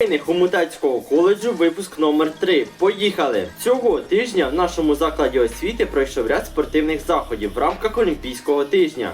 Хомутецького коледжу випуск номер 3 Поїхали! Цього тижня в нашому закладі освіти пройшов ряд спортивних заходів в рамках Олімпійського тижня.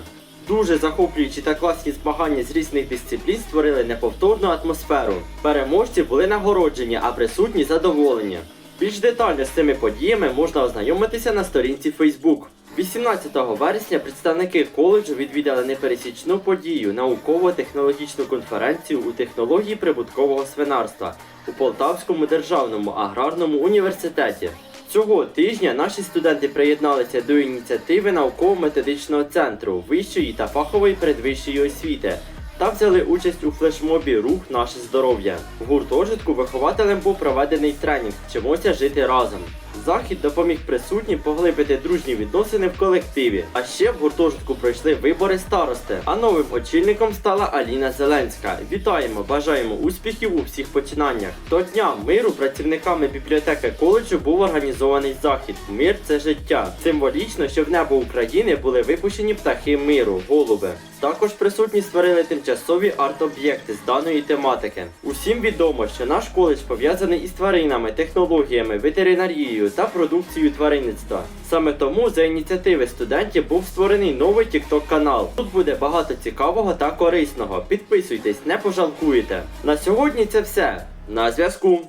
Дуже захоплюючі та класні змагання з різних дисциплін створили неповторну атмосферу. Переможці були нагороджені, а присутні задоволені. Більш детально з цими подіями можна ознайомитися на сторінці Facebook. 18 вересня представники коледжу відвідали непересічну подію науково-технологічну конференцію у технології прибуткового свинарства у Полтавському державному аграрному університеті. Цього тижня наші студенти приєдналися до ініціативи науково-методичного центру вищої та фахової передвищої освіти та взяли участь у флешмобі Рух наше здоров'я. В гуртожитку вихователем був проведений тренінг Вчимося жити разом. Захід допоміг присутнім поглибити дружні відносини в колективі. А ще в гуртожитку пройшли вибори старости. А новим очільником стала Аліна Зеленська. Вітаємо, бажаємо успіхів у всіх починаннях. До дня миру працівниками бібліотеки коледжу був організований захід. Мир це життя. Символічно, що в небо України були випущені птахи миру, голуби. Також присутні створили тимчасові арт-об'єкти з даної тематики. Усім відомо, що наш коледж пов'язаний із тваринами, технологіями, ветеринарією та продукцією тваринництва. Саме тому за ініціативи студентів був створений новий TikTok канал. Тут буде багато цікавого та корисного. Підписуйтесь, не пожалкуєте. На сьогодні це все. На зв'язку.